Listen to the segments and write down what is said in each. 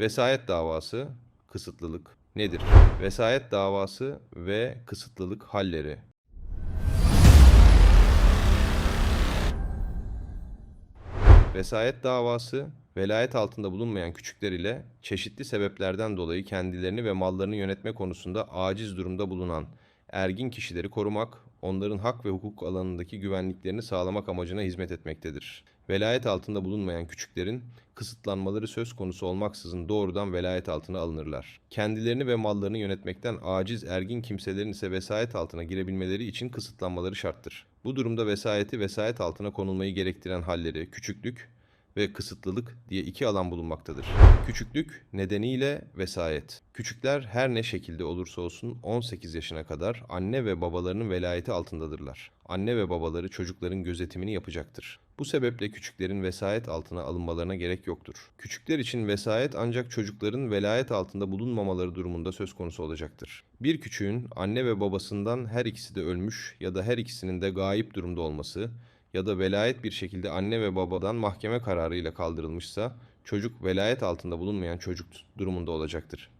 Vesayet davası, kısıtlılık nedir? Vesayet davası ve kısıtlılık halleri. Vesayet davası, velayet altında bulunmayan küçükler ile çeşitli sebeplerden dolayı kendilerini ve mallarını yönetme konusunda aciz durumda bulunan ergin kişileri korumak, onların hak ve hukuk alanındaki güvenliklerini sağlamak amacına hizmet etmektedir. Velayet altında bulunmayan küçüklerin kısıtlanmaları söz konusu olmaksızın doğrudan velayet altına alınırlar. Kendilerini ve mallarını yönetmekten aciz ergin kimselerin ise vesayet altına girebilmeleri için kısıtlanmaları şarttır. Bu durumda vesayeti vesayet altına konulmayı gerektiren halleri küçüklük ve kısıtlılık diye iki alan bulunmaktadır. Küçüklük nedeniyle vesayet. Küçükler her ne şekilde olursa olsun 18 yaşına kadar anne ve babalarının velayeti altındadırlar. Anne ve babaları çocukların gözetimini yapacaktır. Bu sebeple küçüklerin vesayet altına alınmalarına gerek yoktur. Küçükler için vesayet ancak çocukların velayet altında bulunmamaları durumunda söz konusu olacaktır. Bir küçüğün anne ve babasından her ikisi de ölmüş ya da her ikisinin de gayip durumda olması ya da velayet bir şekilde anne ve babadan mahkeme kararıyla kaldırılmışsa çocuk velayet altında bulunmayan çocuk durumunda olacaktır.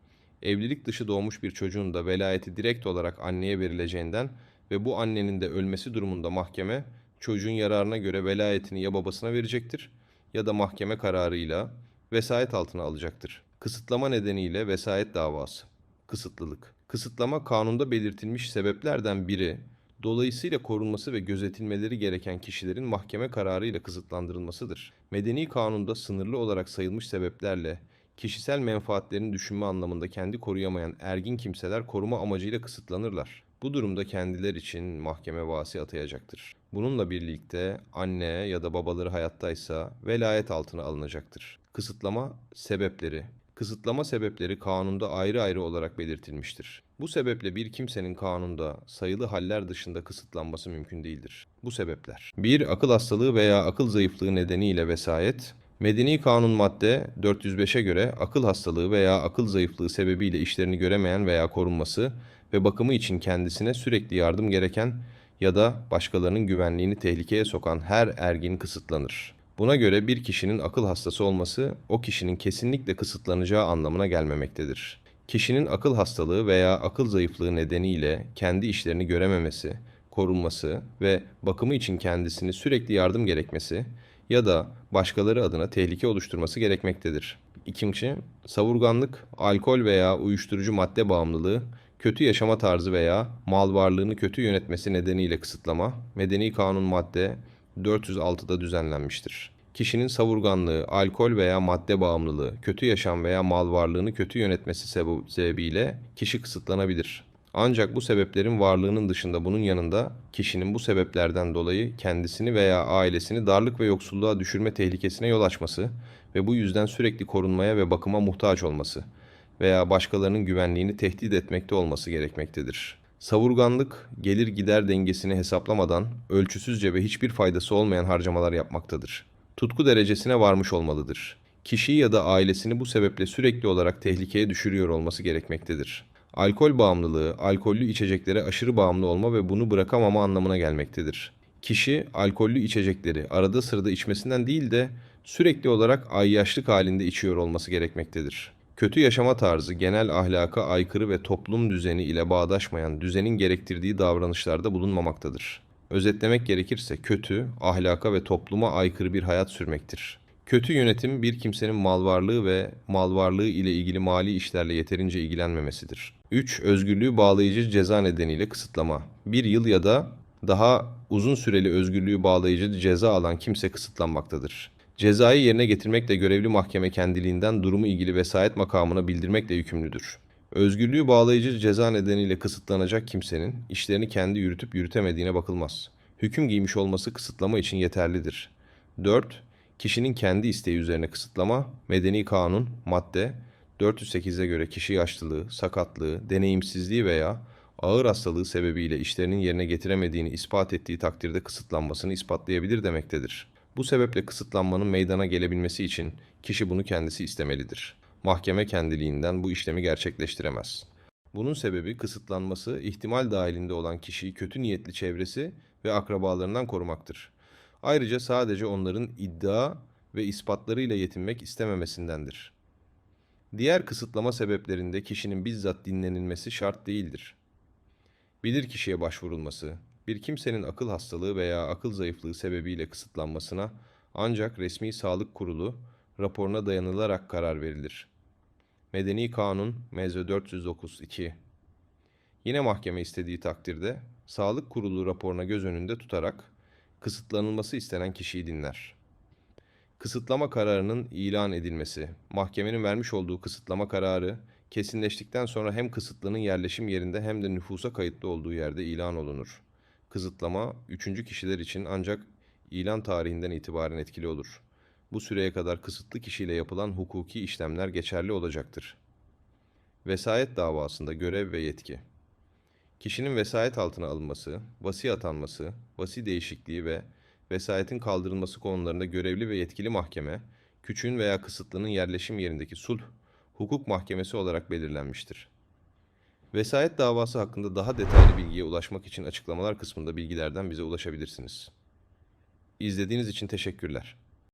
Evlilik dışı doğmuş bir çocuğun da velayeti direkt olarak anneye verileceğinden ve bu annenin de ölmesi durumunda mahkeme çocuğun yararına göre velayetini ya babasına verecektir ya da mahkeme kararıyla vesayet altına alacaktır. Kısıtlama nedeniyle vesayet davası. Kısıtlılık. Kısıtlama kanunda belirtilmiş sebeplerden biri Dolayısıyla korunması ve gözetilmeleri gereken kişilerin mahkeme kararıyla kısıtlandırılmasıdır. Medeni kanunda sınırlı olarak sayılmış sebeplerle kişisel menfaatlerini düşünme anlamında kendi koruyamayan ergin kimseler koruma amacıyla kısıtlanırlar. Bu durumda kendiler için mahkeme vasi atayacaktır. Bununla birlikte anne ya da babaları hayattaysa velayet altına alınacaktır. Kısıtlama sebepleri Kısıtlama sebepleri kanunda ayrı ayrı olarak belirtilmiştir. Bu sebeple bir kimsenin kanunda sayılı haller dışında kısıtlanması mümkün değildir. Bu sebepler 1. Akıl hastalığı veya akıl zayıflığı nedeniyle vesayet Medeni Kanun madde 405'e göre akıl hastalığı veya akıl zayıflığı sebebiyle işlerini göremeyen veya korunması ve bakımı için kendisine sürekli yardım gereken ya da başkalarının güvenliğini tehlikeye sokan her ergin kısıtlanır. Buna göre bir kişinin akıl hastası olması o kişinin kesinlikle kısıtlanacağı anlamına gelmemektedir. Kişinin akıl hastalığı veya akıl zayıflığı nedeniyle kendi işlerini görememesi, korunması ve bakımı için kendisini sürekli yardım gerekmesi ya da başkaları adına tehlike oluşturması gerekmektedir. İkinci, savurganlık, alkol veya uyuşturucu madde bağımlılığı, kötü yaşama tarzı veya mal varlığını kötü yönetmesi nedeniyle kısıtlama, Medeni Kanun madde 406'da düzenlenmiştir. Kişinin savurganlığı, alkol veya madde bağımlılığı, kötü yaşam veya mal varlığını kötü yönetmesi sebe- sebebiyle kişi kısıtlanabilir. Ancak bu sebeplerin varlığının dışında bunun yanında kişinin bu sebeplerden dolayı kendisini veya ailesini darlık ve yoksulluğa düşürme tehlikesine yol açması ve bu yüzden sürekli korunmaya ve bakıma muhtaç olması veya başkalarının güvenliğini tehdit etmekte olması gerekmektedir. Savurganlık, gelir gider dengesini hesaplamadan ölçüsüzce ve hiçbir faydası olmayan harcamalar yapmaktadır. Tutku derecesine varmış olmalıdır. Kişiyi ya da ailesini bu sebeple sürekli olarak tehlikeye düşürüyor olması gerekmektedir. Alkol bağımlılığı, alkollü içeceklere aşırı bağımlı olma ve bunu bırakamama anlamına gelmektedir. Kişi alkollü içecekleri arada sırada içmesinden değil de sürekli olarak ayyaşlık halinde içiyor olması gerekmektedir. Kötü yaşama tarzı genel ahlaka aykırı ve toplum düzeni ile bağdaşmayan düzenin gerektirdiği davranışlarda bulunmamaktadır. Özetlemek gerekirse kötü, ahlaka ve topluma aykırı bir hayat sürmektir. Kötü yönetim bir kimsenin mal varlığı ve mal varlığı ile ilgili mali işlerle yeterince ilgilenmemesidir. 3. Özgürlüğü bağlayıcı ceza nedeniyle kısıtlama. Bir yıl ya da daha uzun süreli özgürlüğü bağlayıcı ceza alan kimse kısıtlanmaktadır. Cezayı yerine getirmekle görevli mahkeme kendiliğinden durumu ilgili vesayet makamına bildirmekle yükümlüdür. Özgürlüğü bağlayıcı ceza nedeniyle kısıtlanacak kimsenin işlerini kendi yürütüp yürütemediğine bakılmaz. Hüküm giymiş olması kısıtlama için yeterlidir. 4. Kişinin kendi isteği üzerine kısıtlama, Medeni Kanun, madde 408'e göre kişi yaşlılığı, sakatlığı, deneyimsizliği veya ağır hastalığı sebebiyle işlerinin yerine getiremediğini ispat ettiği takdirde kısıtlanmasını ispatlayabilir demektedir. Bu sebeple kısıtlanmanın meydana gelebilmesi için kişi bunu kendisi istemelidir. Mahkeme kendiliğinden bu işlemi gerçekleştiremez. Bunun sebebi kısıtlanması ihtimal dahilinde olan kişiyi kötü niyetli çevresi ve akrabalarından korumaktır. Ayrıca sadece onların iddia ve ispatlarıyla yetinmek istememesindendir. Diğer kısıtlama sebeplerinde kişinin bizzat dinlenilmesi şart değildir. Bilir kişiye başvurulması, bir kimsenin akıl hastalığı veya akıl zayıflığı sebebiyle kısıtlanmasına ancak resmi sağlık kurulu raporuna dayanılarak karar verilir. Medeni Kanun Mezve 409 2 Yine mahkeme istediği takdirde sağlık kurulu raporuna göz önünde tutarak kısıtlanılması istenen kişiyi dinler. Kısıtlama kararının ilan edilmesi. Mahkemenin vermiş olduğu kısıtlama kararı kesinleştikten sonra hem kısıtlının yerleşim yerinde hem de nüfusa kayıtlı olduğu yerde ilan olunur. Kısıtlama üçüncü kişiler için ancak ilan tarihinden itibaren etkili olur. Bu süreye kadar kısıtlı kişiyle yapılan hukuki işlemler geçerli olacaktır. Vesayet davasında görev ve yetki. Kişinin vesayet altına alınması, vasi atanması, vasi değişikliği ve vesayetin kaldırılması konularında görevli ve yetkili mahkeme, küçüğün veya kısıtlının yerleşim yerindeki sulh, hukuk mahkemesi olarak belirlenmiştir. Vesayet davası hakkında daha detaylı bilgiye ulaşmak için açıklamalar kısmında bilgilerden bize ulaşabilirsiniz. İzlediğiniz için teşekkürler.